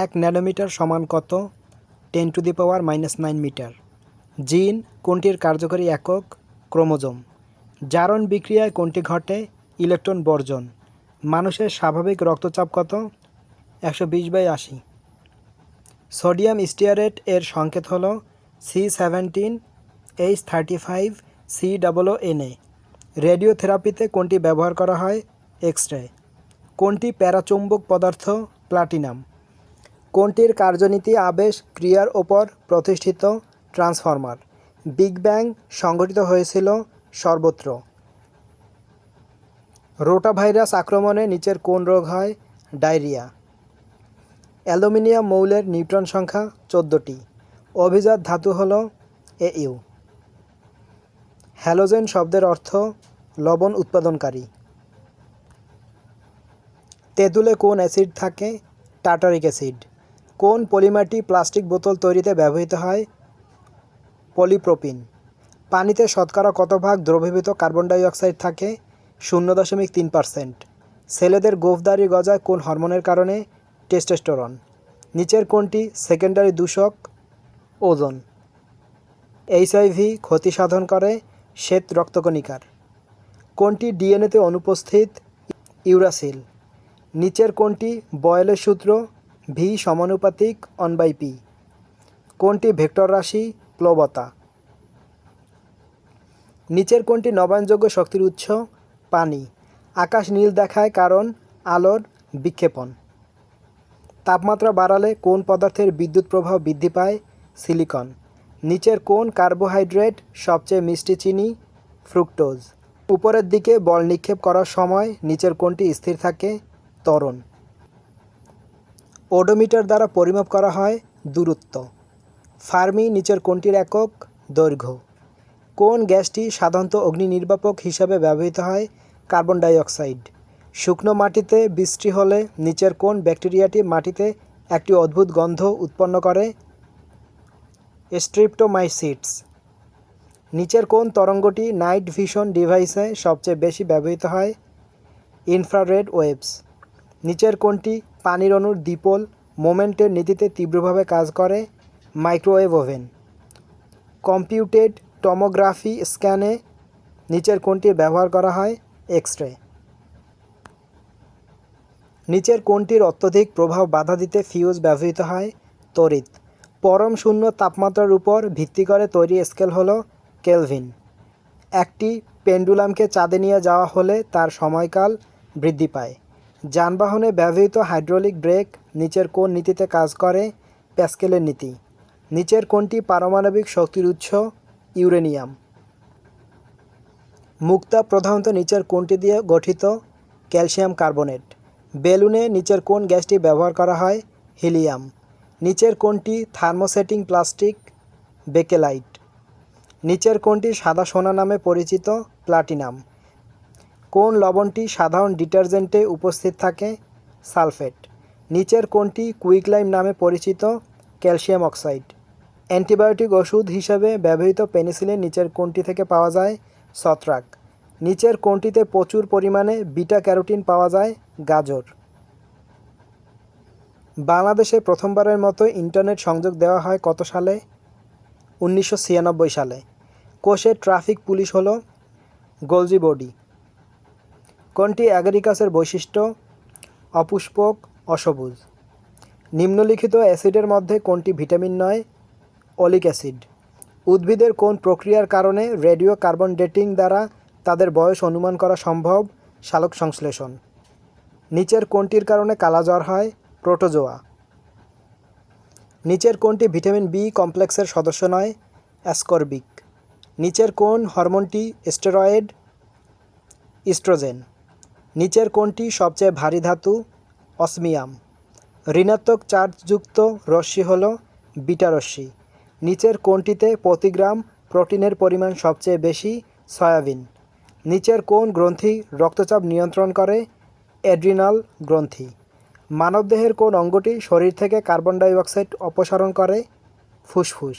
এক ন্যানোমিটার সমান কত? Ten to the power minus nine metre. জিন কোনটির কার্যকরী একক? ক্রোমোজোম। জারণ বিক্রিয়ায় কোনটি ঘটে? ইলেকট্রন বর্জন। মানুষের স্বাভাবিক রক্তচাপ কত? একশো বিশ বাই আশি। সোডিয়াম স্টিয়ারেট এর সংকেত হল C seventeen H thirty five C double O NA রেডিওথেরাপিতে কোনটি ব্যবহার করা হয়? এক্স রে কোনটি প্যারাচুম্বক পদার্থ? প্লাটিনাম। কোনটির কার্যনীতি আবেশ ক্রিয়ার ওপর প্রতিষ্ঠিত ট্রান্সফর্মার? বিগ ব্যাং সংঘটিত হয়েছিল সর্বত্র। রোটাভাইরাস আক্রমণে নিচের কোন রোগ হয়? ডায়রিয়া। অ্যালুমিনিয়াম মৌলের নিউট্রন সংখ্যা চোদ্দোটি। অভিজাত ধাতু হল এ ইউ। হ্যালোজেন শব্দের অর্থ লবণ উৎপাদনকারী। তেঁতুলে কোন অ্যাসিড থাকে? Tartaric acid. কোন পলিমারটি প্লাস্টিক বোতল তৈরিতে ব্যবহৃত হয়? পলিপ্রোপিন। পানিতে শতকরা কত ভাগ দ্রবীভূত কার্বন ডাই অক্সাইড থাকে? শূন্য দশমিক তিন পার্সেন্ট। ছেলেদের গোফদারি গজায় কোন হরমোনের কারণে? টেস্টোস্টেরন। নিচের কোনটি সেকেন্ডারি দূষক? ওজন। এইচআইভি ক্ষতি সাধন করে শ্বেত রক্তকণিকার। কোনটি ডিএনএতে অনুপস্থিত? ইউরাসিল। নিচের কোনটি বয়েলের সূত্র? ভি সমানুপাতিক অন বাই পি কোনটি ভেক্টর রাশি, প্লবতা? নিচের কোনটি নবায়নযোগ্য শক্তির উৎস? পানি। আকাশ নীল দেখায় কারণ, আলোর বিক্ষেপণ। তাপমাত্রা বাড়ালে কোন পদার্থের বিদ্যুৎ প্রবাহ বৃদ্ধি পায়? সিলিকন। নিচের কোন কার্বোহাইড্রেট সবচেয়ে মিষ্টি চিনি? ফ্রুক্টোজ। উপরের দিকে বল নিক্ষেপ করার সময় নিচের কোনটি স্থির থাকে? ত্বরণ। ওডোমিটার দ্বারা পরিমাপ করা হয় দূরত্ব। ফার্মি নিচের কোনটির একক দৈর্ঘ্য। কোন গ্যাসটি সাধারণত অগ্নি নির্বাপক হিসাবে ব্যবহৃত হয়? কার্বন ডাই অক্সাইড শুকনো মাটিতে বৃষ্টি হলে নিচের কোন ব্যাকটেরিয়াটি মাটিতে একটি অদ্ভুত গন্ধ উৎপন্ন করে। স্ট্রিপ্টোমাইসিটস নিচের কোন তরঙ্গটি নাইট ভিশন ডিভাইসে সবচেয়ে বেশি ব্যবহৃত হয়। Infrared waves. নিচের কোনটি পানির অণুর দ্বিপোল মোমেন্টের নীতিতে তীব্রভাবে কাজ করে মাইক্রোওয়েভ ওভেন। কম্পিউটেড টমোগ্রাফি স্ক্যানে নিচের কোনটি ব্যবহার করা হয় এক্স রে নিচের কোনটির অত্যধিক প্রভাব বাধা দিতে ফিউজ ব্যবহৃত হয় তড়িৎ পরম শূন্য তাপমাত্রার উপর ভিত্তি করে তৈরি স্কেল হল কেলভিন। একটি পেন্ডুলামকে চাঁদে নিয়ে যাওয়া হলে তার সময়কাল বৃদ্ধি পায়। যানবাহনে ব্যবহৃত হাইড্রোলিক ব্রেক নিচের কোন নীতিতে কাজ করে প্যাসকেলের নীতি। নিচের কোনটি পারমাণবিক শক্তির উৎস, ইউরেনিয়াম। মুক্তা প্রধানত নিচের কোনটি দিয়ে গঠিত ক্যালসিয়াম কার্বনেট। বেলুনে নিচের কোন গ্যাসটি ব্যবহার করা হয় হিলিয়াম। নিচের কোনটি থার্মোসেটিং প্লাস্টিক, বেকেলাইট। নিচের কোনটি সাদা সোনা নামে পরিচিত প্লাটিনাম। কোন লবণটি সাধারণ ডিটারজেন্টে উপস্থিত থাকে? সালফেট। নিচের কোনটি কুইকলাইম নামে পরিচিত ক্যালসিয়াম অক্সাইড। অ্যান্টিবায়োটিক ওষুধ হিসাবে ব্যবহৃত পেনিসিলিন নিচের কোনটি থেকে পাওয়া যায় ছত্রাক। নিচের কোনটিতে প্রচুর পরিমাণে বিটা ক্যারোটিন পাওয়া যায় গাজর। বাংলাদেশে প্রথমবারের মতো ইন্টারনেট সংযোগ দেওয়া হয় কত সালে? উনিশশো ছিয়ানব্বই সালে। কোষের ট্রাফিক পুলিশ হলো গোলজি বডি। কোনটি অ্যাগারিকাসের বৈশিষ্ট্য? অপুষ্পক, অসবুজ। নিম্নলিখিত অ্যাসিডের মধ্যে কোনটি ভিটামিন নয়? অলিক অ্যাসিড। উদ্ভিদের কোন প্রক্রিয়ার কারণে রেডিও কার্বন ডেটিং দ্বারা তাদের বয়স অনুমান করা সম্ভব? সালোক সংশ্লেষণ। নিচের কোনটির কারণে কালাজ্বর হয়? প্রোটোজোয়া। নিচের কোনটি ভিটামিন বি কমপ্লেক্সের সদস্য নয়? অ্যাসকর্বিক। নিচের কোন হরমোনটি স্টেরয়েড? ইস্ট্রোজেন। নিচের কোনটি সবচেয়ে ভারী ধাতু, অসমিয়াম। ঋণাত্মক চার্জযুক্ত রশ্মি হল বিটা রশ্মি। নিচের কোনটিতে প্রতি গ্রাম প্রোটিনের পরিমাণ সবচেয়ে বেশি সয়াবিন। নিচের কোন গ্রন্থি রক্তচাপ নিয়ন্ত্রণ করে, অ্যাড্রিনাল গ্রন্থি। মানবদেহের কোন অঙ্গটি শরীর থেকে কার্বন ডাই অক্সাইড অপসারণ করে, ফুসফুস।